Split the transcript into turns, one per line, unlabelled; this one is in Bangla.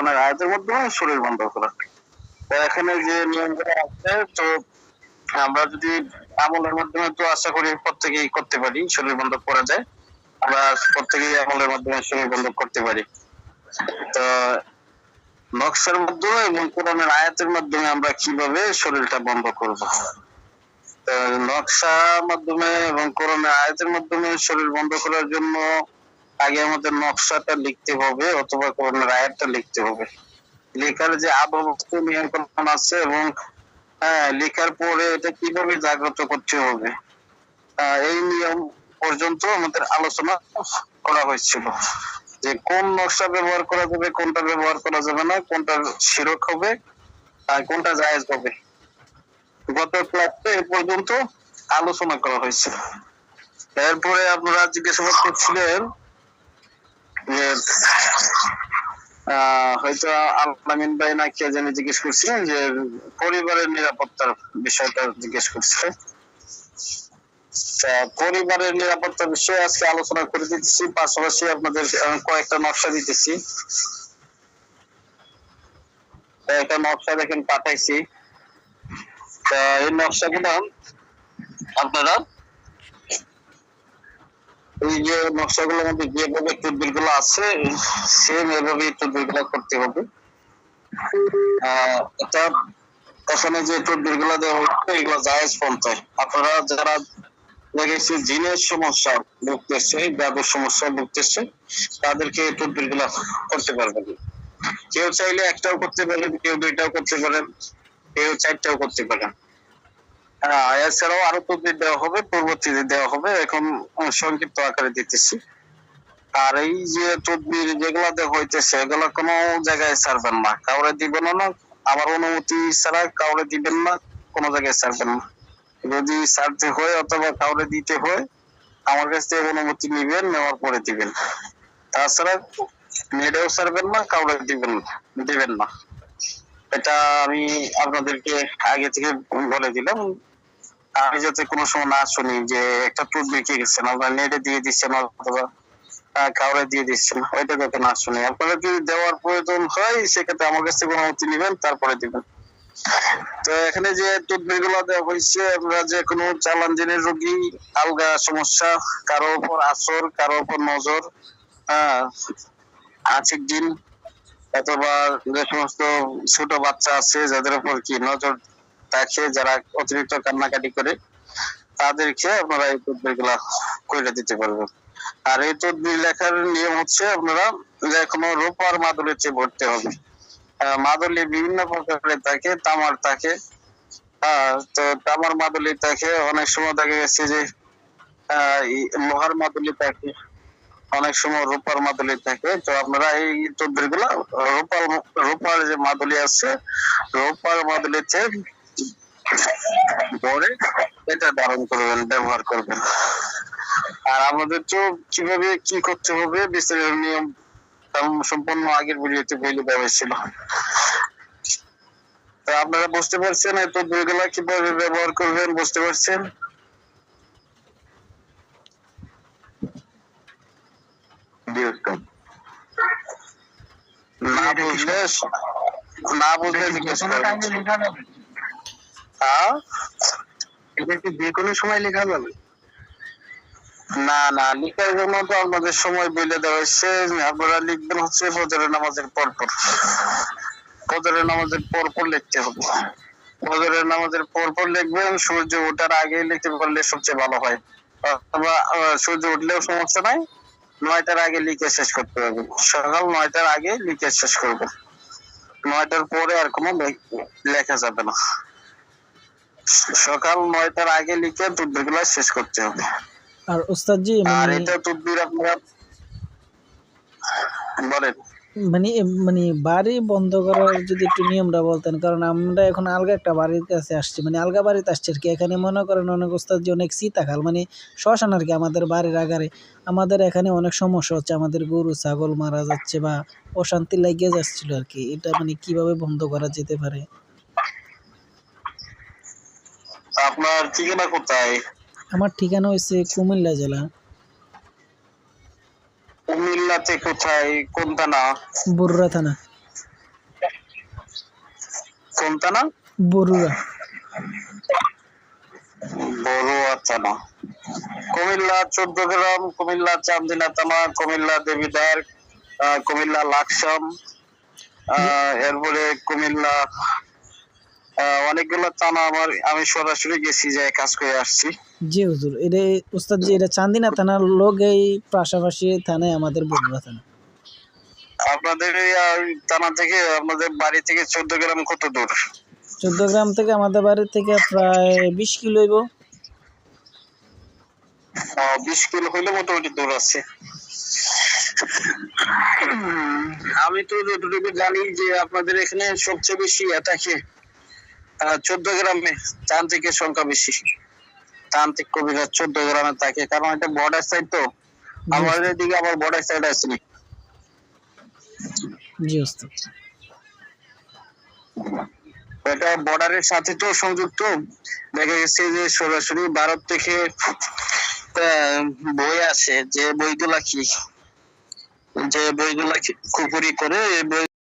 কোরআনের আয়াতের মাধ্যমে শরীর বন্ধ করা তো এখানে যে নিয়মগুলো আছে, তো আমরা যদি আমলের মাধ্যমে তো আশা করি প্রত্যেকেই করতে পারি, শরীর বন্ধ করা যায়। আমরা প্রত্যেকেই আমলের মাধ্যমে শরীর বন্ধ করতে পারি। তো নকশার মাধ্যমে এবং কোরআনের আয়াতের মাধ্যমে আমরা কীভাবে শরীরটা বন্ধ করব? নকশা মাধ্যমে এবং কোরআনের আয়াতের মাধ্যমে শরীর বন্ধ করার জন্য আগে আমাদের নকশাটা লিখতে হবে অথবা কোরআনের আয়াতটা লিখতে হবে। লেখার যে আবহাওয়া নিয়ন্ত্রণ আছে এবং হ্যাঁ লেখার পরে এটা কীভাবে জাগ্রত করতে হবে এই নিয়ম পর্যন্ত আমাদের আলোচনা করা হয়েছিল যে কোন নকশা ব্যবহার করা যাবে, কোনটা ব্যবহার করা যাবে না, কোনটা শিরক হবে আর কোনটা জায়েজ হবে। গত ক্লাসে এ পর্যন্ত আলোচনা করা হয়েছে এরপরে আপনারা জিজ্ঞাসা করছিলেন যে হয়তো আলামিন ভাই না কে জানি জিজ্ঞেস করছিলেন যে, পরিবারের নিরাপত্তার বিষয়টা জিজ্ঞেস করছে পরিবারের নিরাপত্তা বিষয়ে আজকে আলোচনা করে দিতেছি পাশাপাশি আপনাদের কয়েকটা নকশা দিতেছি। তা একটা নকশা দেখেন পাঠাইছি। এই নকশাগুলো আপনারা এই যে নকশাগুলোর মধ্যে যেভাবে তদবিরগুলো আছে সেম এভাবে তদবিরগুলো করতে হবে। যে দেওয়া হচ্ছে এগুলো জায়েজ পন্থায়। আপনারা যারা দেখেছি জিনের সমস্যা ভুগতেছে ব্যাপক সমস্যা ভুগতেছে, তাদেরকে তদবির করতে পারবেন। কেউ চাইলে একটাও করতে পারেন, কেউ দুইটাও করতে পারেন, কেউ চারটাও করতে পারেন। এছাড়াও আরও তদবির দেওয়া হবে, পরবর্তীতে দেওয়া হবে, এখন সংক্ষিপ্ত আকারে দিতেছি। আর এই যে তদবির যেগুলা দেওয়া হইতেছে, এগুলা কোনো জায়গায় ছাড়বেন না। কাউরে দিবেন না আমার অনুমতি ছাড়া কাউরে দিবেন না, কোনো জায়গায় ছাড়বেন না। যদি ছাড়তে হয় অথবা কাউরে দিতে হয়, আমার কাছ থেকে অনুমতি নিবেন, নেওয়ার পরে দিবেন। তাছাড়া নেটেও ছাড়বেন না, কাউরে দিবেন দিবেন না। এটা আমি আপনাদেরকে আগে থেকে বলে দিলাম। আমি যাতে কোনো সময় না শুনি যে একটা টুট বিকে গেছেন আপনার নেটে দিয়ে দিচ্ছেন অথবা কাউরে দিয়ে ওইটা যাতে না শুনি। আপনারা যদি দেওয়ার প্রয়োজন হয়, সেক্ষেত্রে আমার কাছ অনুমতি নিবেন, তারপরে দিবেন। তো এখানে যে তদবিরগুলো দেওয়া হয়েছে, আমরা যে কোনো চালান দিনের রোগী, আলগা সমস্যা, কারও উপর আসর, কারও উপর নজর আচিক দিন, অথবা যে সমস্ত ছোট বাচ্চা আছে, যাদের উপর কি নজর থাকে যারা অতিরিক্ত কান্নাকাটি করে, তাদেরকে আপনারা এই তদবিরগুলা করে দিতে পারবেন। আর এই তদবির লেখার নিয়ম হচ্ছে আপনারা যে কোনো রূপার মাদুলিতে ভরতে হবে মাদুলি বিভিন্ন প্রকারের থাকে, তামার থাকে। তো তামার মাদুলি থাকে, অনেক সময় দেখা গেছে যে লোহার মাদুলি থাকে, অনেক সময় রূপার মাদুলি থাকে। তো আপনারা এই তদবিরগুলা রূপার রূপার যে মাদুলি আছে, রূপার মাদুলিতে পরে এটা ধারণ করবেন ব্যবহার করবেন। আর আমাদের তো কীভাবে কি করতে হবে বিস্তারিত নিয়ম সম্পূর্ণ আগের ভিডিওতে বলে দেওয়া হয়েছিল। তো আপনারা বুঝতে পারছেন এই তদবিরগুলো কীভাবে ব্যবহার করবেন বুঝতে পারছেন? না বুঝলে না বুঝলে জিজ্ঞেস করবেন হ্যাঁ
এটা কি যে কোনো সময় লেখা যাবে?
না না, লিখার জন্য তো আপনাদের সময় বলে দেওয়া হয়েছে। আপনারা লিখবেন হচ্ছে ফজরের নামাজের পর পর ফজরের নামাজের পর পর লিখতে হবে। ফজরের নামাজের পর পর লিখবেন, সূর্য ওঠার আগে লিখতে পারলে সবচেয়ে ভালো হয়। অথবা সূর্য উঠলেও সমস্যা নাই, নয়টার আগে লিখে শেষ করতে হবে। সকাল নয়টার আগে লিখে শেষ করবে নয়টার পরে আর কোনো লেখা যাবে না। সকাল নয়টার আগে লিখে দুধগুলো শেষ করতে হবে।
আর ওস্তাদ জি
আর
মানে
এটা তদবির আপনারা বলেন।
মানে মানে বাড়ি বন্ধ করার যদি একটু নিয়মটা বলতেন কারণ আমরা এখন আলগা একটা বাড়ির কাছে আসছি মানে আলগা বাড়িতে আসছি আর কি। এখানে মনে করেন অনেক ওস্তাদ যে অনেক শীতাকাল মানে শ্মশান আর কি আমাদের বাড়ির আগারে। আমাদের এখানে অনেক সমস্যা হচ্ছে আমাদের গরু ছাগল মারা যাচ্ছে বা অশান্তি লাগিয়ে যাচ্ছিল আর কি। এটা মানে কীভাবে বন্ধ করা যেতে পারে?
আপনার ঠিকানা কোথায়?
আমার ঠিকানা হয়েছে কুমিল্লা জেলা।
কুমিল্লাতে কোথায়? কোন থানা
বুররা থানা।
কোন থানা
বরুড়া।
বড়ুয়া থানা। কুমিল্লা চোদ্দ গ্রাম কুমিল্লা চান্দিনা থানা কুমিল্লা দেবিদার কুমিল্লা লাকসাম আহ, এরপরে কুমিল্লা অনেকগুলো থানা আমার আমি সরাসরি গেছি যে কাজ করে আসছি।
জি হুজুর এটা উস্তাদ জি এটা চান্দিনা থানার লোক এই পাশাপাশি থানায় আমাদের থানা।
আপনাদের থানা থেকে আপনাদের বাড়ি থেকে চোদ্দ গ্রাম কত দূর?
চোদ্দ গ্রাম থেকে আমাদের বাড়ি থেকে প্রায় বিশ কিলো হইব।
আহ, বিশ কিলো হইলে মোটামুটি দূর আছে। আমি তো যতটুকু জানি যে আপনাদের এখানে সবচেয়ে বেশি থাকে চোদ্দ গ্রামে তান্ত্রিকের সংখ্যা বেশি। তান্ত্রিক কবিরা চোদ্দ গ্রামে থাকে। কারণ এটা বর্ডার সাইড তো। আমাদের এদিকে আবার বর্ডার সাইড আসেনি
জি
এটা বর্ডারের সাথে তো সংযুক্ত। দেখা গেছে যে সরাসরি ভারত থেকে আহ, বই আসে যে বইগুলা কি? যে বইগুলা কি খুপুরি করে বই